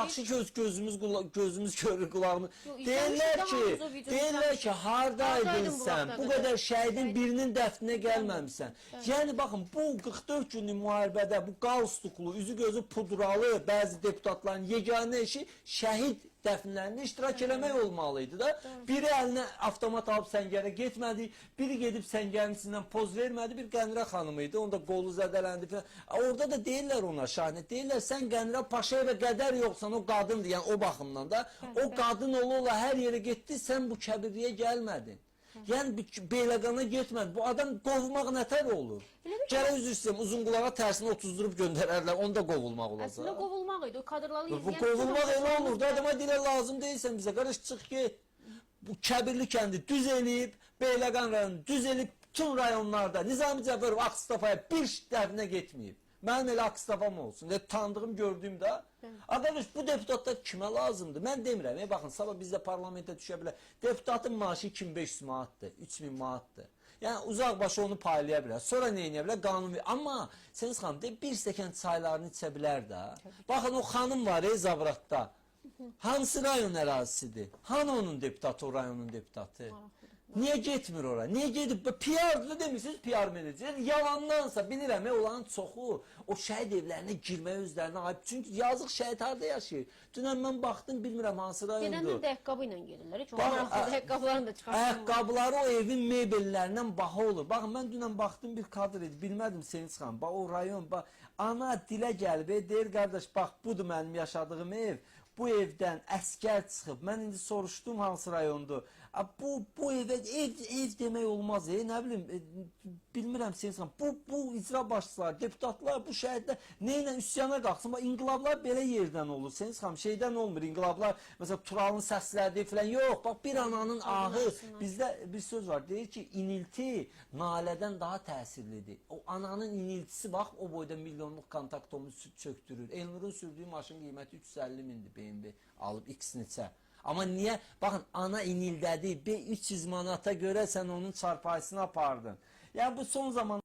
Yaxşı göz gözümüz qula- gözümüz görür qulağımız. Deyirlər ki, deyirlər ki, hardaydın sən? Bu qədər? şəhidin Şəhid- birinin dəfninə gəlməmisən. Yəni baxın, bu 44 günlük müharibədə bu qalstuklu, üzü gözü pudralı bəzi deputatların yeganə işi şəhid dəfnlərində iştirak eləmək olmalıydı da. Biri əlinə avtomat alıb səngərə getmədi, biri gedib səngərin içindən poz vermədi, bir Qənirə xanım idi, onda qolu zədələndi. Orada da deyirlər ona şahane, deyirlər sən Qənirə Paşayevə qədər yoxsan, o qadındır, yəni o baxımdan da. O qadın ola ola hər yerə getdi, sən bu kəbirliyə gəlmədin. Yəni Beyləqana getmədi. Bu adam qovulmaq nətər olur? Gələ üzr istəyirəm, uzun qulağa tərsini otuzdurup göndərərlər, onda qovulmaq olacaq. Əslində qovulmaq idi. O kadrları Bu bütün elə olur da adama dilə lazım deyilsən bizə. Qarış çıx ki bu Kəbirli kəndi düz eləyib, Beyləqan rayonu düz eləyib bütün rayonlarda Nizami Cəfərov Akstafaya bir dəfnə getməyib. Mənim elə Akstafam olsun. Və tanıdığım, gördüyüm də. Arkadaş bu deputatlar kimə lazımdır? Mən demirəm. E, baxın, sabah bizdə parlamentə düşə bilər. Deputatın maaşı 2500 manatdır, 3000 manatdır. Yəni uzaq başı onu paylaya bilər. Sonra nə edə bilər? Qanun. Amma Səniz xanım de bir stəkan çaylarını içə bilər də. Baxın o xanım var ey Zavratda. Hansı rayon ərazisidir? Hanı onun deputatı, o rayonun deputatı? Niyə getmir ora? Niyə gedib? PR-dır demirsiniz, PR menecer. Yalandansa bilirəm, olan çoxu o şəhid evlərinə girməyə özlərinə ayıb. Çünki yazıq şəhid harda yaşayır? Dünən mən baxdım, bilmirəm hansı Gedəndə rayondur. dəqqabı ilə gedirlər. Bax, olmaz. ə- Dəqqablarını da çıxartmırlar. Ayaqqabıları o evin mebellərindən baha olur. Baxın mən dünən baxdım bir kadr idi. Bilmədim Sevinç xan. Bax o rayon bax ana dilə gəlib e, deyir qardaş bax budur mənim yaşadığım ev. Bu evdən əskər çıxıb. Mən indi soruşdum hansı rayondur. A, bu bu evə ev ev demək olmaz e. Nə bilim e, bilmirəm Sevinç xan. Bu bu icra başçıları, deputatlar, bu şəhidlər nə ilə üsyana qalxsın? Bax inqilablar belə yerdən olur. Sevinç xan şeydən olmur. İnqilablar məsələn Turalın səslədiyi falan yox. Bax bir ananın ahı bizdə bir söz var. Deyir ki, inilti nalədən daha təsirlidir. O ananın iniltisi bax o boyda milyonluq kontaktomu çöktürür. Elnurun sürdüyü maşın qiyməti 350 mindir BMW alıb X neçə. Amma niyə? Baxın ana inildədi. 300 manata görə sən onun çarpayısını apardın. Yəni bu son zaman